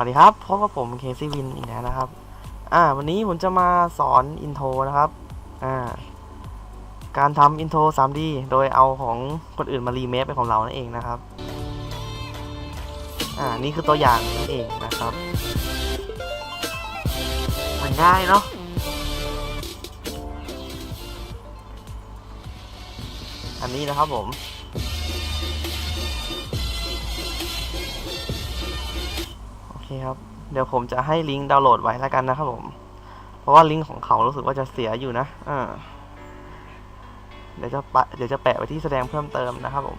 วัสดีครับพบกับผมเคซี่วินอีกแล้วนะครับ อ่า วันนี้ผมจะมาสอนอินโทรนะครับ อ่า การทำอินโทร 3D โดยเอาของคนอื่นมารีเมคเป็นของเรานั่นเองนะครับ อ่า นี่คือตัวอย่างนั่นเองนะครับ มันง่ายเนาะ อันนี้นะครับผม เคครับ เดี๋ยวผมจะให้ลิงก์ดาวน์โหลดไว้แล้วกันนะครับผม เพราะว่าลิงก์ของเขารู้สึกว่าจะเสียอยู่นะอ่าเดี๋ยวจะปะเดี๋ยวจะแปะไว้ที่แสดงเพิ่มเติมนะครับผม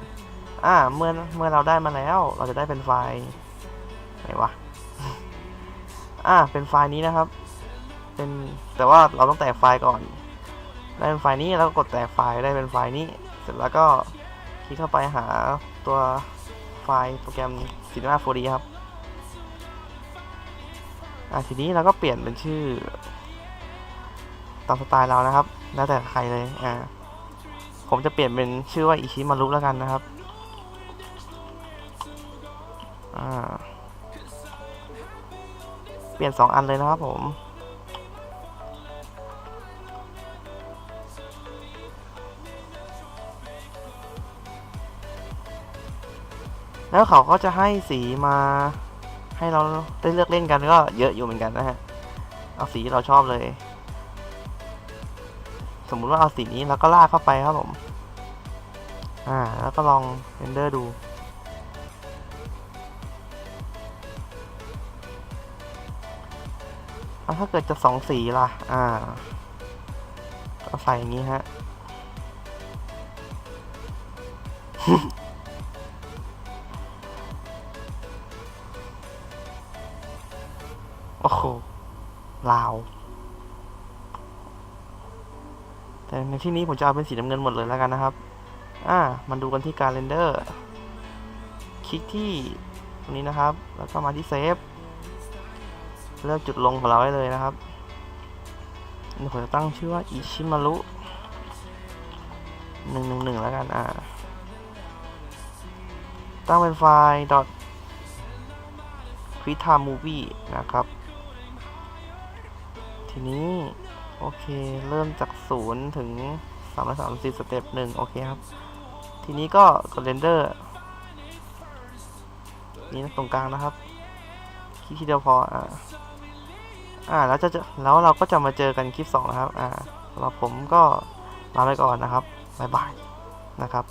อ่า เมื่อเมื่อเราได้มาแล้ว เราจะได้เป็นไฟล์ไหนวะ อ่า เป็นไฟล์นี้นะครับ เป็นแต่ว่าเราต้องแตกไฟล์ก่อน ได้เป็นไฟล์นี้แล้วก็กดแตกไฟล์ได้เป็นไฟล์นี้ เสร็จแล้วก็คลิกเข้าไปหาตัวไฟล์โปรแกรม Cinema 4D ครับ อะทีนี้เราก็เปลี่ยนเป็นชื่อตามสไตล์เรานะครับ แล้วแต่ใครเลย อ่า ผมจะเปลี่ยนเป็นชื่อว่าอิชิมารุแล้วกันนะครับ อ่า เปลี่ยนสองอันเลยนะครับผม แล้วเขาก็จะให้สีมา ให้เราได้เลือกเล่นกันก็เยอะอยู่เหมือนกันนะฮะ เอาสีที่เราชอบเลย สมมุติว่าเอาสีนี้แล้วก็ลากเข้าไปครับผม อ่า แล้วก็ลองเรนเดอร์ดูแล้วถ้าเกิดจะสองสีล่ะ อ่าก็ใส่อย่างนี้ฮะ โอ้โหลาว แต่ในที่นี้ผมจะเอาเป็นสีน้ำเงินหมดเลยแล้วกันนะครับ อ่ามันดูกันที่การเรนเดอร์ คลิกที่ตรงนี้นะครับ แล้วก็มาที่เซฟ เลือกจุดลงของเราได้เลยนะครับผมจะตั้งชื่อว่าอิชิมารุหนึ่งหนึ่งหนึ่งแล้วกัน อ่า ตั้งเป็นไฟล์ dot q u i t a movie นะครับ ทีนี้ โอเค เริ่มจากศูนย์ถึงสามร้อยสามสิบสเต็ปหนึ่งโอเคครับ ทีนี้ก็กดเรนเดอร์ นี่ตรงกลางนะครับ คลิกทีเดียวพอ อ่าอ่าแล้วจะจแล้วเราก็จะมาเจอกันคลิปสองนะครับ อ่าสำหรับผมก็ลาไปก่อนนะครับ บ๊ายบายนะครับ